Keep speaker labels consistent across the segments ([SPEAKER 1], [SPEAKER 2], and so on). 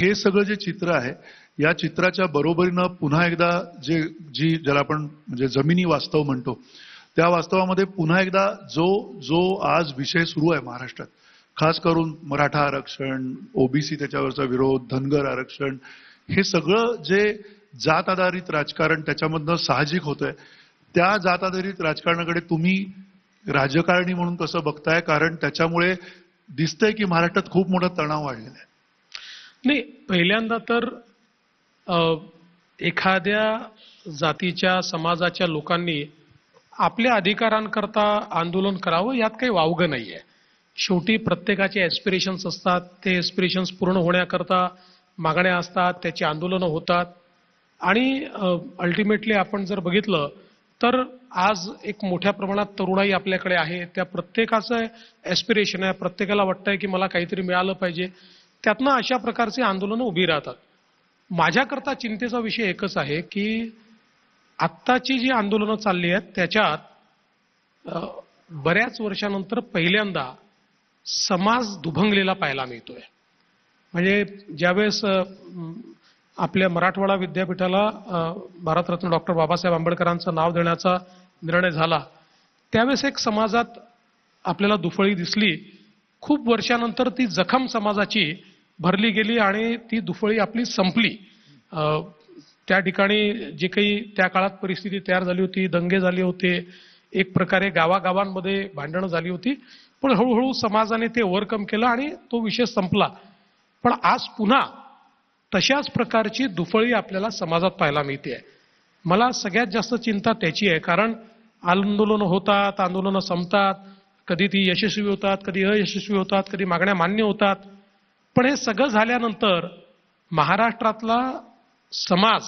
[SPEAKER 1] हे सगळं जे चित्र आहे या चित्राच्या बरोबरीनं पुन्हा एकदा जे जी ज्याला आपण म्हणजे जमिनी वास्तव म्हणतो त्या वास्तवामध्ये पुन्हा एकदा जो जो आज विषय सुरू आहे महाराष्ट्रात खास करून मराठा आरक्षण ओबीसी त्याच्यावरचा विरोध धनगर आरक्षण हे सगळं जे जात आधारित राजकारण त्याच्यामधनं साहजिक होतंय त्या जात आधारित राजकारणाकडे तुम्ही राजकारणी म्हणून कसं बघताय कारण त्याच्यामुळे दिसतंय की महाराष्ट्रात खूप मोठा तणाव वाढलेला आहे.
[SPEAKER 2] नाही पहिल्यांदा तर एखाद्या जातीच्या समाजाच्या लोकांनी आपल्या अधिकारांकरता आंदोलन करावं यात काही वावगं नाही आहे शेवटी प्रत्येकाचे एस्पिरेशन्स असतात ते एस्पिरेशन्स पूर्ण होण्याकरता मागण्या असतात त्याची आंदोलनं होतात. आणि अल्टिमेटली आपण जर बघितलं तर आज एक मोठ्या प्रमाणात तरुणाई आपल्याकडे आहे त्या प्रत्येकाचं एस्पिरेशन आहे प्रत्येकाला वाटतंय की मला काहीतरी मिळालं पाहिजे. त्यातनं अशा प्रकारचे आंदोलनं उभी राहतात. माझ्याकरता चिंतेचा विषय एकच आहे की आत्ताची जी आंदोलनं चालली आहेत त्याच्यात बऱ्याच वर्षानंतर पहिल्यांदा समाज दुभंगलेला पाहायला मिळतोय. म्हणजे ज्यावेळेस आपल्या मराठवाडा विद्यापीठाला भारतरत्न डॉक्टर बाबासाहेब आंबेडकरांचं नाव देण्याचा निर्णय झाला त्यावेळेस एक समाजात आपल्याला दुफळी दिसली. खूप वर्षानंतर ती जखम समाजाची भरली गेली आणि ती दुफळी आपली संपली. त्या ठिकाणी जे काही त्या काळात परिस्थिती तयार झाली होती दंगे झाले होते एक प्रकारे गावागावांमध्ये भांडणं झाली होती. पण हळूहळू समाजाने ते ओव्हरकम केलं आणि तो विषय संपला. पण आज पुन्हा तशाच प्रकारची दुफळी आपल्याला समाजात पाहायला मिळते. आहे मला सगळ्यात जास्त चिंता त्याची आहे कारण आंदोलनं होतात आंदोलनं संपतात. कधी ती यशस्वी होतात कधी अयशस्वी होतात कधी मागण्या मान्य होतात. पण हे सगळं झाल्यानंतर महाराष्ट्रातला समाज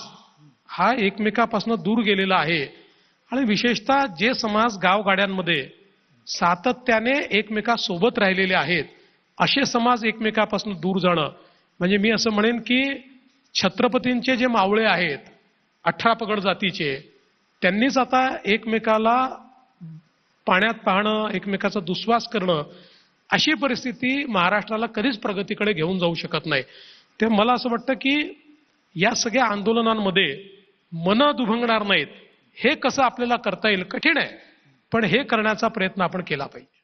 [SPEAKER 2] हा एकमेकापासून दूर गेलेला आहे. आणि विशेषतः जे समाज गावगाड्यांमध्ये सातत्याने एकमेकासोबत राहिलेले आहेत असे समाज एकमेकापासून दूर जाणं. म्हणजे मी असं म्हणेन की छत्रपतींचे जे मावळे आहेत अठरा पगड जातीचे त्यांनीच आता एकमेकाला पाण्यात पाहणं एकमेकाचा दुस्वास करणं अशी परिस्थिती महाराष्ट्राला कधीच प्रगतीकडे घेऊन जाऊ शकत नाही. ते मला असं वाटतं की या सगळ्या आंदोलनांमध्ये मनं दुभंगणार नाहीत. हे कसं आपल्याला करता येईल कठीण आहे. पण हे करण्याचा प्रयत्न आपण केला पाहिजे.